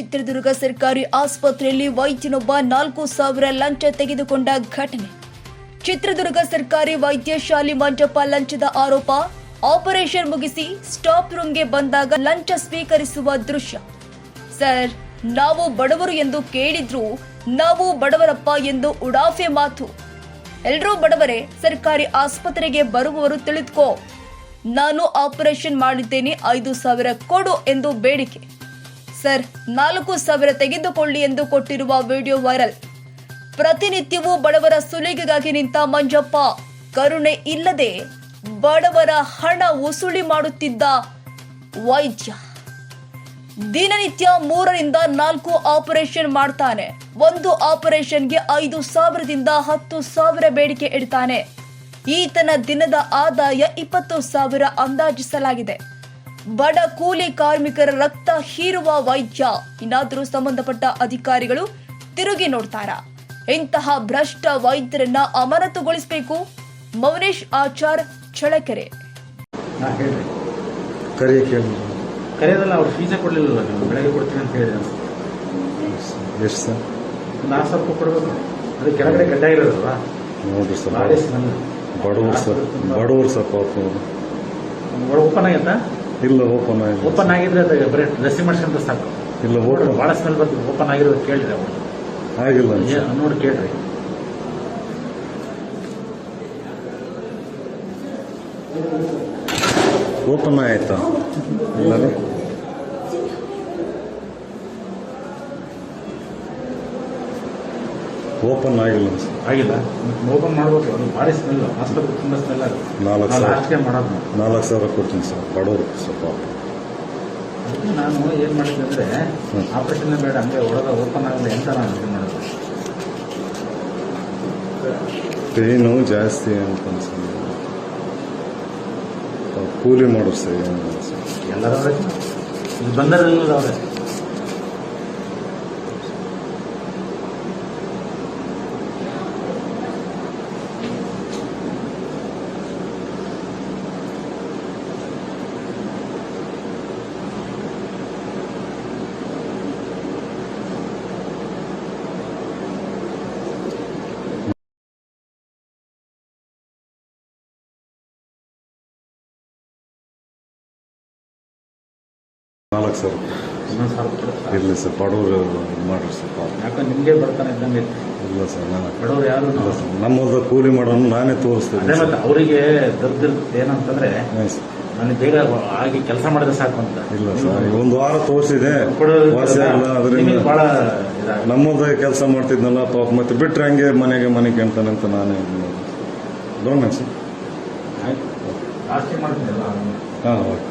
ಚಿತ್ರದುರ್ಗ ಸರ್ಕಾರಿ ಆಸ್ಪತ್ರೆಯಲ್ಲಿ ವೈದ್ಯನೊಬ್ಬ ನಾಲ್ಕು ಸಾವಿರ ಲಂಚ ತೆಗೆದುಕೊಂಡ ಘಟನೆ. ಚಿತ್ರದುರ್ಗ ಸರ್ಕಾರಿ ವೈದ್ಯಶಾಲೆ ಮಂಜಪ್ಪ ಲಂಚದ ಆರೋಪ. ಆಪರೇಷನ್ ಮುಗಿಸಿ ಸ್ಟಾಪ್ ರೂಮ್ಗೆ ಬಂದಾಗ ಲಂಚ ಸ್ವೀಕರಿಸುವ ದೃಶ್ಯ. ಸರ್, ನಾವು ಬಡವರು ಎಂದು ಕೇಳಿದ್ರು ನಾವು ಬಡವರಪ್ಪ ಎಂದು ಉಡಾಫೆ ಮಾತು. ಎಲ್ರೂ ಬಡವರೇ, ಸರ್ಕಾರಿ ಆಸ್ಪತ್ರೆಗೆ ಬರುವವರು ತಿಳಿದುಕೋ. ನಾನು ಆಪರೇಷನ್ ಮಾಡಿದ್ದೇನೆ ಐದು ಸಾವಿರ ಕೊಡು ಎಂದು ಬೇಡಿಕೆ. ಸರ್, ನಾಲ್ಕು ಸಾವಿರ ತೆಗೆದುಕೊಳ್ಳಿ ಎಂದು ಕೊಟ್ಟಿರುವ ವಿಡಿಯೋ ವೈರಲ್. ಪ್ರತಿನಿತ್ಯವೂ ಬಡವರ ಸುಲಿಗೆಗಾಗಿ ನಿಂತ ಮಂಜಪ್ಪ, ಕರುಣೆ ಇಲ್ಲದೆ ಬಡವರ ಹಣ ವಸೂಲಿ ಮಾಡುತ್ತಿದ್ದ ವೈದ್ಯ. ದಿನನಿತ್ಯ ಮೂರರಿಂದ ನಾಲ್ಕು ಆಪರೇಷನ್ ಮಾಡ್ತಾನೆ. ಒಂದು ಆಪರೇಷನ್ಗೆ ಐದು ಸಾವಿರದಿಂದ ಹತ್ತು ಸಾವಿರ ಬೇಡಿಕೆ ಇಡ್ತಾನೆ. ಈತನ ದಿನದ ಆದಾಯ ಇಪ್ಪತ್ತು ಸಾವಿರ ಅಂದಾಜಿಸಲಾಗಿದೆ. ಬಡ ಕೂಲಿ ಕಾರ್ಮಿಕರ ರಕ್ತ ಹೀರುವ ವೈದ್ಯ. ಇನ್ನಾದರೂ ಸಂಬಂಧಪಟ್ಟ ಅಧಿಕಾರಿಗಳು ತಿರುಗಿ ನೋಡ್ತಾರ? ಇಂತಹ ಭ್ರಷ್ಟ ವೈದ್ಯರನ್ನ ಅಮಾನತುಗೊಳಿಸಬೇಕು? ಮೌನೇಶ್ ಆಚಾರ್ ಚಳಕೆರೆ. ಹಾಂ ಹೇಳ್ರಿ. ಕರಿಯ ಕೇಳಿ ಕರೆಯೋದಲ್ಲ ಅವ್ರು ಫೀಸೇ ಕೊಡಲಿಲ್ಲ ನೀವು? ಬೆಳಗ್ಗೆ ಕೊಡ್ತೀನಿ ಅಂತ ಹೇಳಿದ್ರೆ. ಎಷ್ಟು ಸರ್? ಒಂದು ಆರು ಸಾವಿರ ರೂಪಾಯಿ ಕೊಡಬೇಕು. ಅದು ಕೆಳಗಡೆ ಗಡ್ಡ ಇರೋದಲ್ವಾ ನೋಡ್ರಿ ಸರ್. ಸರ್ ಬಡವ್ರು ಸರ್ ಪಾಪ ಓಪನ್ ಆಗೈತಾ? ಇಲ್ಲ ಓಪನ್ ಆಗಿದೆ ಓಪನ್ ಆಗಿದ್ರೆ ಅದು ಬರೀ ಡ್ರೆಸ್ಸಿಂಗ್ ಮಾಡ್ಸ್ಕೊಂಡ್ರೆ ಸಾಕು. ಇಲ್ಲ ಓಪನ್ ಭಾಳ ಸ್ಮೆಲ್ ಬರ್ತದೆ ಓಪನ್ ಆಗಿರೋದು ಕೇಳ್ರಿ ಅವರು. ಆಗಿಲ್ಲ ನೋಡಿ ಕೇಳ್ರಿ. ಓಪನ್ ಆಯ್ತಾ? ಇಲ್ಲ ಓಪನ್ ಆಗಿಲ್ಲ ಆಗಿಲ್ಲ? ಓಪನ್ ಮಾಡಬೇಕು ಅದು ಭಾರಿ ಸ್ಮೆಲ್ ಆಸ್ಪತ್ರೆ ತುಂಬ ಸ್ಮೆಲ್ ಆಗುತ್ತೆ ನಾಲ್ಕು ನಾವು ಸಾವಿರ. ಮಾಡೋದು. ನಾವು. ನಾಲ್ಕು ಸಾವಿರ ಕೊಡ್ತೀನಿ ಸರ್ ಬಡವರು ಸ್ವಲ್ಪ. ಅದಕ್ಕೆ ನಾನು ಏನು ಮಾಡಿದ್ದೆ ಅಂದರೆ. ಆಪರೇಷನ್ ಬೇಡ ಹಂಗೆ ಒಳಗೆ ಓಪನ್ ಆಗಲಿ ಅಂತ ನಾನು ಇದು ಮಾಡೋದು. ಪೇನು ಜಾಸ್ತಿ ಅಂತ ಅನ್ಸುತ್ತೆ ಕೂಲಿ ಮಾಡೋರು ಸರ್ ಏನು ಎಲ್ಲರೂ ಇದು ಅವ್ರೆ. ನಾಲ್ಕು ಸರ್. ಇರಲಿ ಸರ್? ಬಡವ್ರು ಇದು ಮಾಡ್ರಿ ಸರ್ ಪಾಪ. ಯಾಕಂದ್ರೆ ನಿಮಗೆ ಬರ್ತಾನೆ ಇದ್ದಂಗೆ ಇಲ್ಲ ಸರ್ ನಾನು ಬಡವ್ರು ಯಾರು ಇಲ್ಲ? ಸರ್ ನಮ್ಮ ಹೊಲ್ದಾಗ ಕೂಲಿ ಮಾಡೋನು ನಾನೇ ಅದೇ ತೋರಿಸ್ತೀನಿ ಮತ್ತೆ ಅವರಿಗೆ ದೊಡ್ಡ ಏನಂತಂದ್ರೆ ನಾನು ಬೇಗ ಆಗಿ ಕೆಲಸ ಮಾಡಿದ್ರೆ ಸಾಕು ಅಂತ. ಇಲ್ಲ ಸರ್ ಒಂದು ವಾರ ತೋರಿಸಿದೆ. ಕೊಡೋದು ವಾಸಿ ಆಗಲ್ಲ ಅದರಿಂದ ನಿಮಗೆ ಬಹಳ ಇದಾಗುತ್ತೆ. ಕೆಲಸ ಮಾಡ್ತಿದ್ನಲ್ಲ ಪಾಪ ಮತ್ತೆ ಬಿಟ್ರೆ ಹಂಗೆ ಮನೆಗೆ ಮನೆ ಅಂತ ನಾನೇ ಡೋಂಟ್ ಸರ್. ಆಯ್ತು. ಮಾಡ್ತೀನಲ್ಲ ಹಾಂ ಓಕೆ.